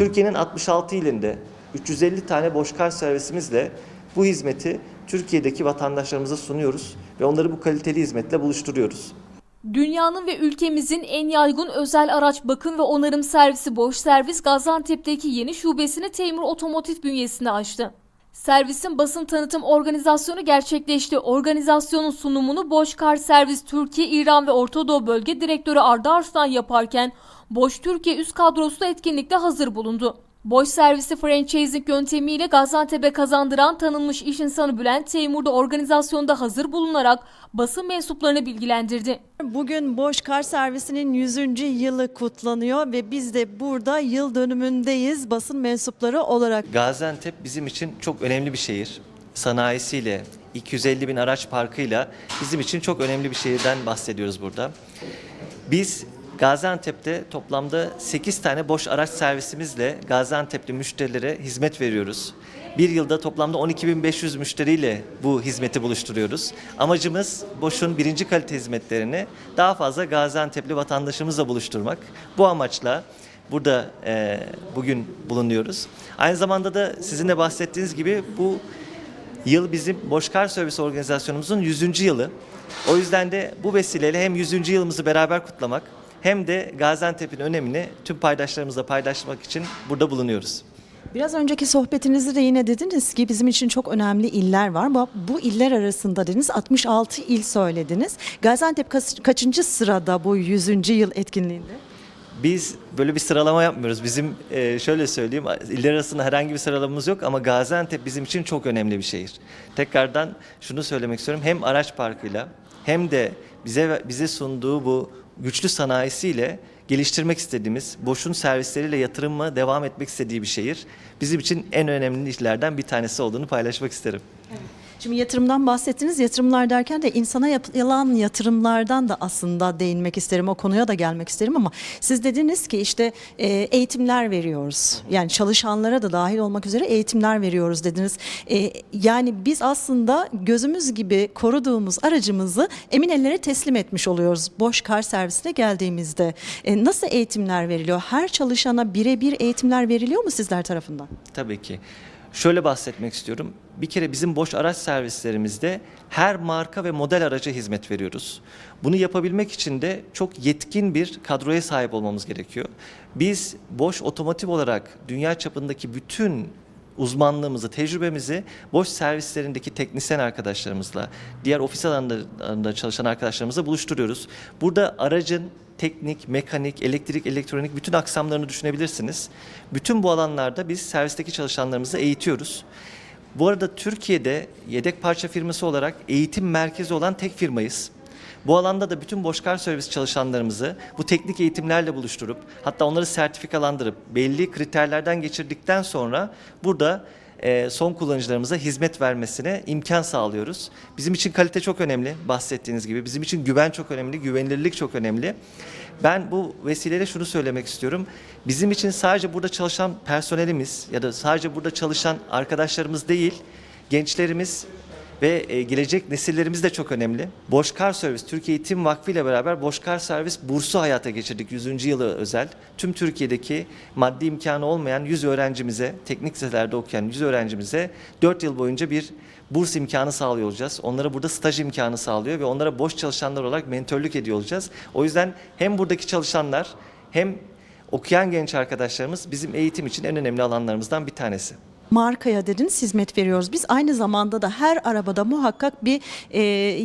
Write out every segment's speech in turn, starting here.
Türkiye'nin 66 ilinde 350 tane boşkar servisimizle bu hizmeti Türkiye'deki vatandaşlarımıza sunuyoruz ve onları bu kaliteli hizmetle buluşturuyoruz. Dünyanın ve ülkemizin en yaygın özel araç bakım ve onarım servisi Boş Servis Gaziantep'teki yeni şubesini Teymur Otomotiv bünyesinde açtı. Servisin basın tanıtım organizasyonu gerçekleşti. Organizasyonun sunumunu Boş Kar Servis Türkiye, İran ve Orta Doğu Bölge Direktörü Arda Arslan yaparken Boş Türkiye üst kadrosu da etkinlikte hazır bulundu. Boş servisi franchising yöntemiyle Gaziantep'e kazandıran tanınmış iş insanı Bülent Teymur da organizasyonda hazır bulunarak basın mensuplarını bilgilendirdi. Bugün Boş Kar Servisi'nin 100. yılı kutlanıyor ve biz de burada yıl dönümündeyiz basın mensupları olarak. Gaziantep bizim için çok önemli bir şehir. Sanayisiyle, 250 bin araç parkıyla bizim için çok önemli bir şehirden bahsediyoruz burada. Biz Gaziantep'te toplamda 8 tane boş araç servisimizle Gaziantep'li müşterilere hizmet veriyoruz. Bir yılda toplamda 12.500 müşteriyle bu hizmeti buluşturuyoruz. Amacımız Boş'un birinci kalite hizmetlerini daha fazla Gaziantep'li vatandaşımızla buluşturmak. Bu amaçla burada e, bugün bulunuyoruz. Aynı zamanda da sizin de bahsettiğiniz gibi bu yıl bizim Boşkar Servisi organizasyonumuzun 100. yılı. O yüzden de bu vesileyle hem 100. yılımızı beraber kutlamak hem de Gaziantep'in önemini tüm paydaşlarımızla paylaşmak için burada bulunuyoruz. Biraz önceki sohbetinizde de yine dediniz ki bizim için çok önemli iller var. Bu, bu iller arasında dediniz 66 il söylediniz. Gaziantep kaç- kaçıncı sırada bu 100. yıl etkinliğinde? Biz böyle bir sıralama yapmıyoruz. Bizim e, şöyle söyleyeyim, iller arasında herhangi bir sıralamamız yok ama Gaziantep bizim için çok önemli bir şehir. Tekrardan şunu söylemek istiyorum. Hem araç parkıyla hem de bize bize sunduğu bu güçlü sanayisiyle geliştirmek istediğimiz, boşun servisleriyle yatırıma devam etmek istediği bir şehir. Bizim için en önemli işlerden bir tanesi olduğunu paylaşmak isterim. Şimdi yatırımdan bahsettiniz. Yatırımlar derken de insana yapılan yatırımlardan da aslında değinmek isterim. O konuya da gelmek isterim ama siz dediniz ki işte e, eğitimler veriyoruz. Yani çalışanlara da dahil olmak üzere eğitimler veriyoruz dediniz. E, yani biz aslında gözümüz gibi koruduğumuz aracımızı emin ellere teslim etmiş oluyoruz. Boş kar servisine geldiğimizde. E, nasıl eğitimler veriliyor? Her çalışana birebir eğitimler veriliyor mu sizler tarafından? Tabii ki. Şöyle bahsetmek istiyorum. Bir kere bizim boş araç servislerimizde her marka ve model araca hizmet veriyoruz. Bunu yapabilmek için de çok yetkin bir kadroya sahip olmamız gerekiyor. Biz boş otomotiv olarak dünya çapındaki bütün uzmanlığımızı, tecrübemizi boş servislerindeki teknisyen arkadaşlarımızla, diğer ofis alanlarında çalışan arkadaşlarımızla buluşturuyoruz. Burada aracın teknik, mekanik, elektrik, elektronik bütün aksamlarını düşünebilirsiniz. Bütün bu alanlarda biz servisteki çalışanlarımızı eğitiyoruz. Bu arada Türkiye'de yedek parça firması olarak eğitim merkezi olan tek firmayız. Bu alanda da bütün Boşkar servis çalışanlarımızı bu teknik eğitimlerle buluşturup hatta onları sertifikalandırıp belli kriterlerden geçirdikten sonra burada e, son kullanıcılarımıza hizmet vermesine imkan sağlıyoruz. Bizim için kalite çok önemli bahsettiğiniz gibi. Bizim için güven çok önemli, güvenilirlik çok önemli. Ben bu vesileyle şunu söylemek istiyorum. Bizim için sadece burada çalışan personelimiz ya da sadece burada çalışan arkadaşlarımız değil, gençlerimiz ve e, gelecek nesillerimiz de çok önemli. Boşkar Servis, Türkiye Eğitim Vakfı ile beraber Boşkar Servis bursu hayata geçirdik 100. yılı özel. Tüm Türkiye'deki maddi imkanı olmayan 100 öğrencimize, teknik liselerde okuyan 100 öğrencimize 4 yıl boyunca bir burs imkanı sağlıyor olacağız. Onlara burada staj imkanı sağlıyor ve onlara boş çalışanlar olarak mentörlük ediyor olacağız. O yüzden hem buradaki çalışanlar hem okuyan genç arkadaşlarımız bizim eğitim için en önemli alanlarımızdan bir tanesi. Markaya dediniz hizmet veriyoruz. Biz aynı zamanda da her arabada muhakkak bir e,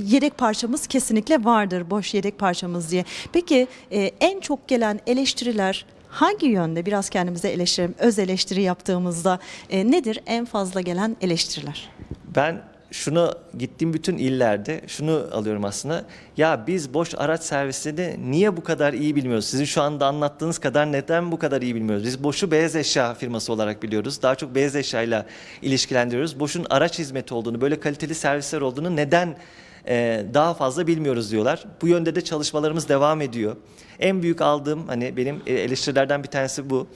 yedek parçamız kesinlikle vardır. Boş yedek parçamız diye. Peki e, en çok gelen eleştiriler hangi yönde? Biraz kendimize eleştirelim. Öz eleştiri yaptığımızda e, nedir en fazla gelen eleştiriler? Ben şunu gittiğim bütün illerde şunu alıyorum aslında. Ya biz boş araç servisini niye bu kadar iyi bilmiyoruz? Sizin şu anda anlattığınız kadar neden bu kadar iyi bilmiyoruz? Biz boşu beyaz eşya firması olarak biliyoruz. Daha çok beyaz eşyayla ilişkilendiriyoruz. Boşun araç hizmeti olduğunu, böyle kaliteli servisler olduğunu neden e, daha fazla bilmiyoruz diyorlar. Bu yönde de çalışmalarımız devam ediyor. En büyük aldığım hani benim e, eleştirilerden bir tanesi bu.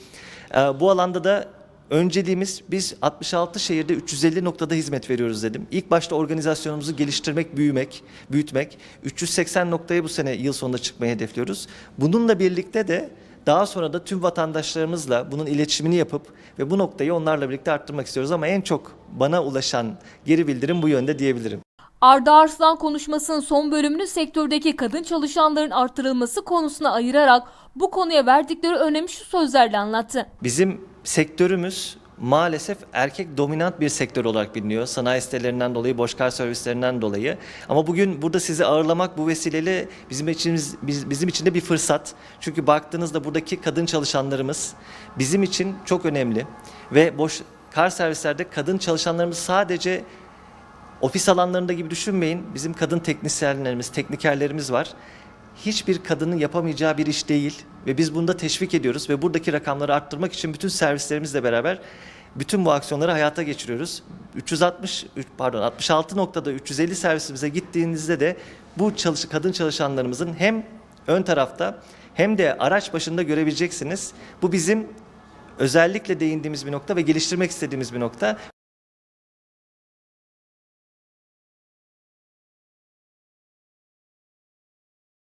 E, bu alanda da Önceliğimiz biz 66 şehirde 350 noktada hizmet veriyoruz dedim. İlk başta organizasyonumuzu geliştirmek, büyümek, büyütmek. 380 noktaya bu sene yıl sonunda çıkmayı hedefliyoruz. Bununla birlikte de Daha sonra da tüm vatandaşlarımızla bunun iletişimini yapıp ve bu noktayı onlarla birlikte arttırmak istiyoruz ama en çok bana ulaşan geri bildirim bu yönde diyebilirim. Arda Arslan konuşmasının son bölümünü sektördeki kadın çalışanların arttırılması konusuna ayırarak bu konuya verdikleri önemi şu sözlerle anlattı. Bizim sektörümüz maalesef erkek dominant bir sektör olarak biliniyor. Sanayi sitelerinden dolayı, boşkar servislerinden dolayı. Ama bugün burada sizi ağırlamak bu vesileyle bizim biz- bizim için de bir fırsat. Çünkü baktığınızda buradaki kadın çalışanlarımız bizim için çok önemli. Ve boş kar servislerde kadın çalışanlarımız sadece ofis alanlarında gibi düşünmeyin. Bizim kadın teknisyenlerimiz, teknikerlerimiz var. Hiçbir kadının yapamayacağı bir iş değil ve biz bunda teşvik ediyoruz ve buradaki rakamları arttırmak için bütün servislerimizle beraber bütün bu aksiyonları hayata geçiriyoruz. 360 üç- pardon 66 noktada 350 servisimize gittiğinizde de bu çalış kadın çalışanlarımızın hem ön tarafta hem de araç başında görebileceksiniz. Bu bizim özellikle değindiğimiz bir nokta ve geliştirmek istediğimiz bir nokta.